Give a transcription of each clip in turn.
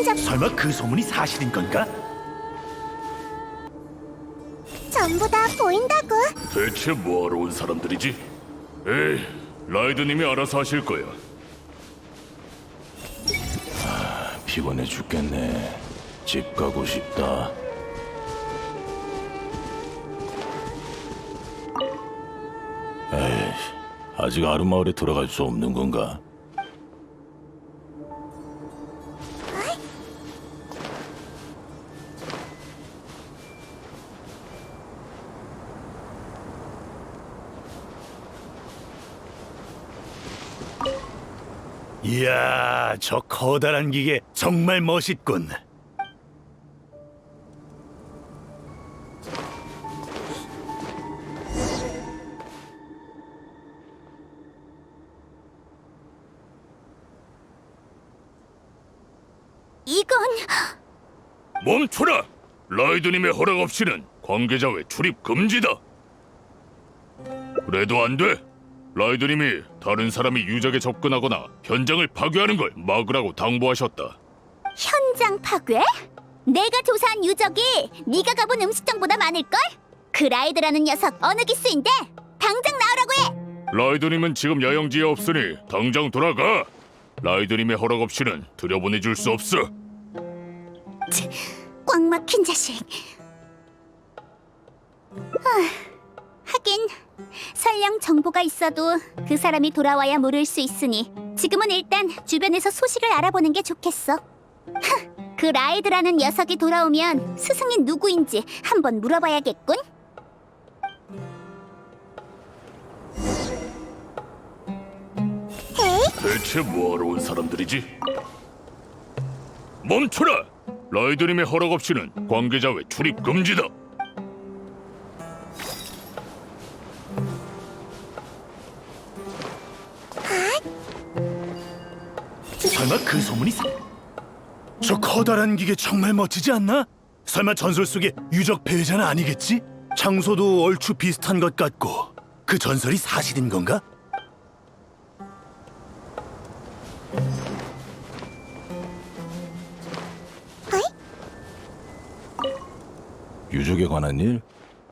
혼자 설마 그 소문이 사실인 건가? 전부 다 보인다고. 대체 뭐하러 온 사람들이지? 에이, 라이드님이 알아서 하실 거야. 피곤해 죽겠네. 집 가고 싶다. 에이, 아직 아르마을에 들어갈 수 없는 건가? 이야, 저 커다란 기계 정말 멋있군. 이건 멈춰라! 라이드님의 허락 없이는 관계자 외 출입 금지다. 그래도 안 돼. 라이드님이 다른 사람이 유적에 접근하거나 현장을 파괴하는 걸 막으라고 당부하셨다. 현장 파괴? 내가 조사한 유적이 네가 가본 음식점보다 많을걸? 그 라이드라는 녀석 어느 기수인데? 당장 나오라고 해! 라이드님은 지금 야영지에 없으니 당장 돌아가. 라이드님의 허락 없이는 들여보내줄 수 없어. 꽉 막힌 자식. 아, 하긴 설령 정보가 있어도 그 사람이 돌아와야 물을 수 있으니 지금은 일단 주변에서 소식을 알아보는 게 좋겠어. 하, 그 라이드라는 녀석이 돌아오면 스승이 누구인지 한번 물어봐야겠군. 대체 뭐하러 온 사람들이지? 멈춰라! 라이드님의 허락 없이는 관계자 외 출입 금지다. 설마 그 소문이 사... 저 커다란 기계 정말 멋지지 않나? 설마 전설 속의 유적 배회자는 아니겠지? 장소도 얼추 비슷한 것 같고 그 전설이 사실인 건가? 유적에 관한 일?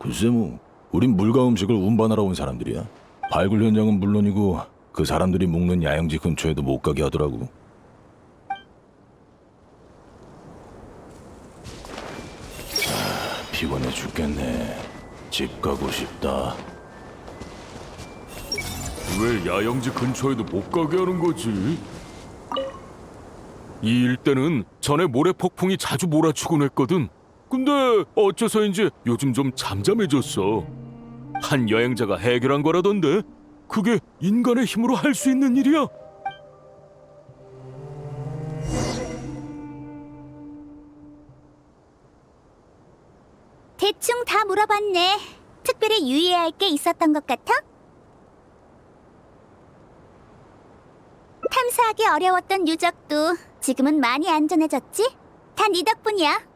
글쎄 뭐, 우린 물과 음식을 운반하러 온 사람들이야. 발굴 현장은 물론이고 그 사람들이 묵는 야영지 근처에도 못 가게 하더라고. 피곤해 죽겠네. 집 가고 싶다. 왜 야영지 근처에도 못 가게 하는 거지? 이 일대는 전에 모래 폭풍이 자주 몰아치곤 했거든. 근데 어째서인지 요즘 좀 잠잠해졌어. 한 여행자가 해결한 거라던데. 그게 인간의 힘으로 할 수 있는 일이야? 대충 다 물어봤네. 특별히 유의해야 할 게 있었던 것 같아? 탐사하기 어려웠던 유적도 지금은 많이 안전해졌지? 다 네 덕분이야.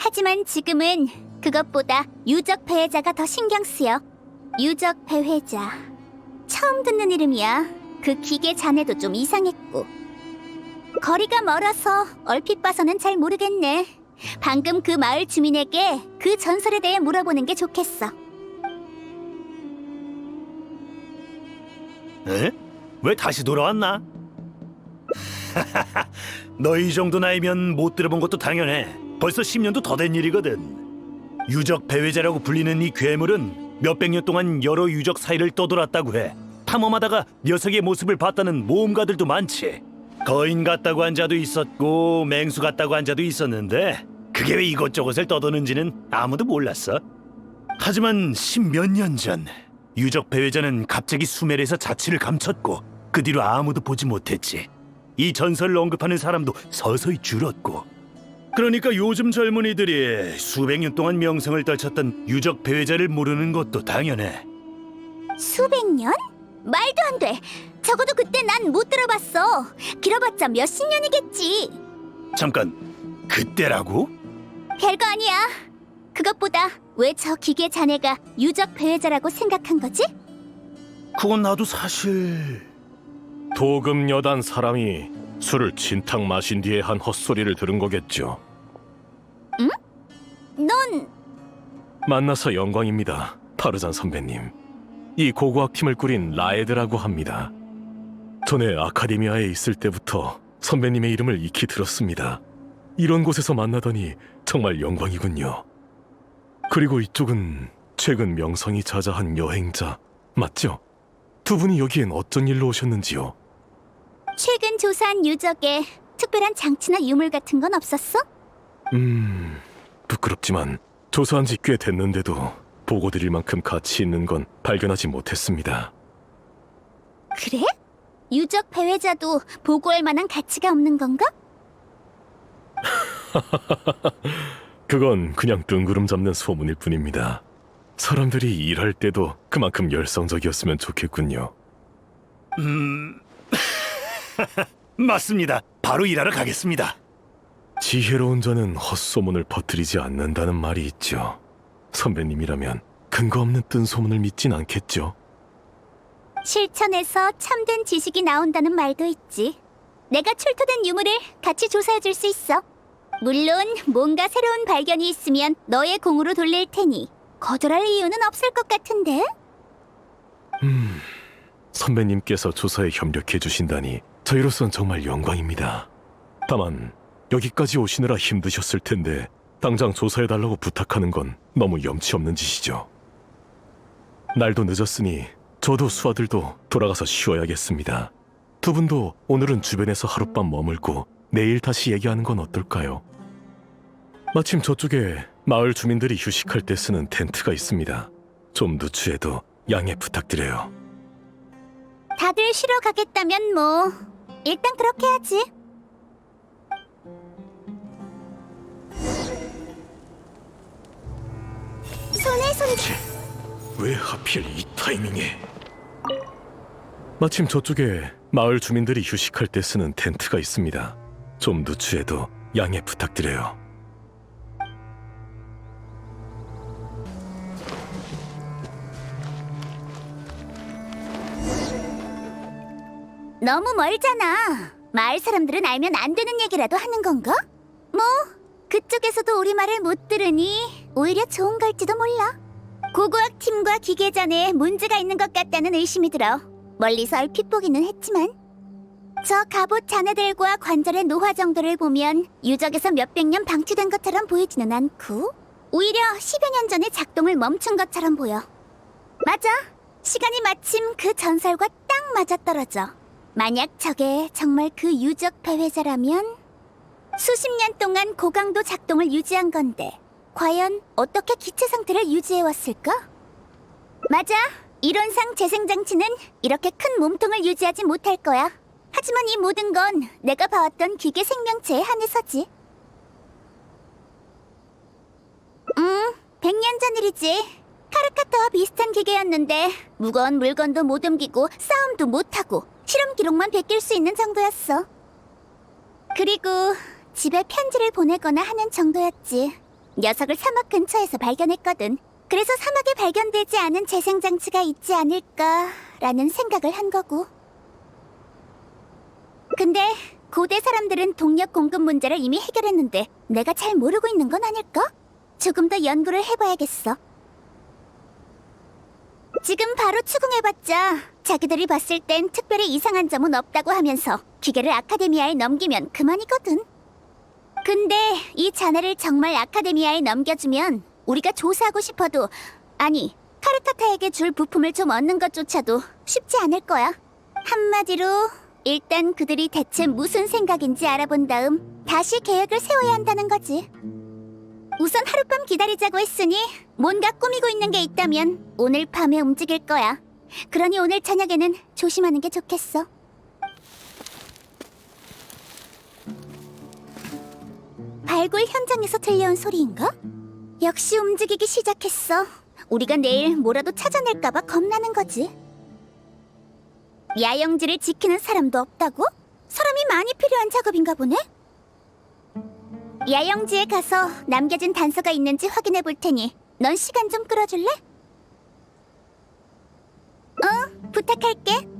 하지만 지금은 그것보다 유적 배회자가 더 신경 쓰여. 유적 배회자. 처음 듣는 이름이야. 그 기계 자네도 좀 이상했고. 거리가 멀어서 얼핏 봐서는 잘 모르겠네. 방금 그 마을 주민에게 그 전설에 대해 물어보는 게 좋겠어. 에? 왜 다시 돌아왔나? 너이 정도 나이면 못 들어본 것도 당연해. 벌써 10년도 더 된 일이거든. 유적 배회자라고 불리는 이 괴물은 몇백 년 동안 여러 유적 사이를 떠돌았다고 해. 탐험하다가 녀석의 모습을 봤다는 모험가들도 많지. 거인 같다고 한 자도 있었고 맹수 같다고 한 자도 있었는데 그게 왜 이것저것을 떠도는지는 아무도 몰랐어. 하지만 십몇 년 전 유적 배회자는 갑자기 수메르에서 자취를 감췄고 그 뒤로 아무도 보지 못했지. 이 전설을 언급하는 사람도 서서히 줄었고. 그러니까 요즘 젊은이들이 수백 년 동안 명성을 떨쳤던 유적 배회자를 모르는 것도 당연해. 수백 년? 말도 안 돼. 적어도 그때 난 못 들어봤어. 길어봤자 몇십 년이겠지. 잠깐, 그때라고? 별거 아니야. 그것보다 왜 저 기계 자네가 유적 배회자라고 생각한 거지? 그건 나도 사실 도금 여단 사람이 술을 진탕 마신 뒤에 한 헛소리를 들은 거겠죠. 넌 만나서 영광입니다, 파르잔 선배님. 이 고고학 팀을 꾸린 라에드라고 합니다. 전에 아카데미아에 있을 때부터 선배님의 이름을 익히 들었습니다. 이런 곳에서 만나다니 정말 영광이군요. 그리고 이쪽은 최근 명성이 자자한 여행자 맞죠? 두 분이 여기엔 어쩐 일로 오셨는지요? 최근 조사한 유적에 특별한 장치나 유물 같은 건 없었어? 음, 부끄럽지만 조사한 지 꽤 됐는데도 보고 드릴 만큼 가치 있는 건 발견하지 못했습니다. 그래? 유적 배회자도 보고할 만한 가치가 없는 건가? 그건 그냥 뜬구름 잡는 소문일 뿐입니다. 사람들이 일할 때도 그만큼 열성적이었으면 좋겠군요. 음, 맞습니다. 바로 일하러 가겠습니다. 지혜로운 자는 헛소문을 퍼뜨리지 않는다는 말이 있죠. 선배님이라면 근거 없는 뜬 소문을 믿진 않겠죠. 실천에서 참된 지식이 나온다는 말도 있지. 내가 출토된 유물을 같이 조사해 줄 수 있어. 물론 뭔가 새로운 발견이 있으면 너의 공으로 돌릴 테니 거절할 이유는 없을 것 같은데. 음, 선배님께서 조사에 협력해 주신다니 저희로선 정말 영광입니다. 다만 여기까지 오시느라 힘드셨을 텐데 당장 조사해 달라고 부탁하는 건 너무 염치 없는 짓이죠. 날도 늦었으니 저도 수아들도 돌아가서 쉬어야겠습니다. 두 분도 오늘은 주변에서 하룻밤 머물고 내일 다시 얘기하는 건 어떨까요? 마침 저쪽에 마을 주민들이 휴식할 때 쓰는 텐트가 있습니다. 좀 누추해도 양해 부탁드려요. 다들 쉬러 가겠다면 뭐 일단 그렇게 하지. 손에 손. 왜 하필 이 타이밍에? 마침 저쪽에 마을 주민들이 휴식할 때 쓰는 텐트가 있습니다. 좀 누추해도 양해 부탁드려요. 너무 멀잖아. 마을 사람들은 알면 안 되는 얘기라도 하는 건가? 뭐 그쪽에서도 우리 말을 못 들으니 오히려 좋은 걸지도 몰라. 고고학 팀과 기계전에 문제가 있는 것 같다는 의심이 들어. 멀리서 얼핏 보기는 했지만 저 갑옷 자네들과 관절의 노화 정도를 보면 유적에서 몇백 년 방치된 것처럼 보이지는 않고 오히려 10여 년 전에 작동을 멈춘 것처럼 보여. 맞아. 시간이 마침 그 전설과 딱 맞아떨어져. 만약 저게 정말 그 유적 배회자라면 수십 년 동안 고강도 작동을 유지한 건데 과연 어떻게 기체 상태를 유지해 왔을까? 맞아. 이론상 재생장치는 이렇게 큰 몸통을 유지하지 못할 거야. 하지만 이 모든 건 내가 봐왔던 기계 생명체에 한해서지. 음, 100년 전 일이지. 카르카타와 비슷한 기계였는데 무거운 물건도 못 옮기고 싸움도 못하고 실험 기록만 베낄 수 있는 정도였어. 그리고 집에 편지를 보내거나 하는 정도였지. 녀석을 사막 근처에서 발견했거든. 그래서 사막에 발견되지 않은 재생 장치가 있지 않을까라는 생각을 한 거고. 근데 고대 사람들은 동력 공급 문제를 이미 해결했는데 내가 잘 모르고 있는 건 아닐까? 조금 더 연구를 해봐야겠어. 지금 바로 추궁해봤자 자기들이 봤을 땐 특별히 이상한 점은 없다고 하면서 기계를 아카데미아에 넘기면 그만이거든. 근데 이 자네를 정말 아카데미아에 넘겨주면 우리가 조사하고 싶어도 아니 카르카타에게 줄 부품을 좀 얻는 것조차도 쉽지 않을 거야. 한마디로 일단 그들이 대체 무슨 생각인지 알아본 다음 다시 계획을 세워야 한다는 거지. 우선 하룻밤 기다리자고 했으니 뭔가 꾸미고 있는 게 있다면 오늘 밤에 움직일 거야. 그러니 오늘 저녁에는 조심하는 게 좋겠어. 발굴 현장에서 들려온 소리인가? 역시 움직이기 시작했어. 우리가 내일 뭐라도 찾아낼까봐 겁나는 거지. 야영지를 지키는 사람도 없다고? 사람이 많이 필요한 작업인가 보네? 야영지에 가서 남겨진 단서가 있는지 확인해 볼 테니 넌 시간 좀 끌어줄래? 어, 부탁할게.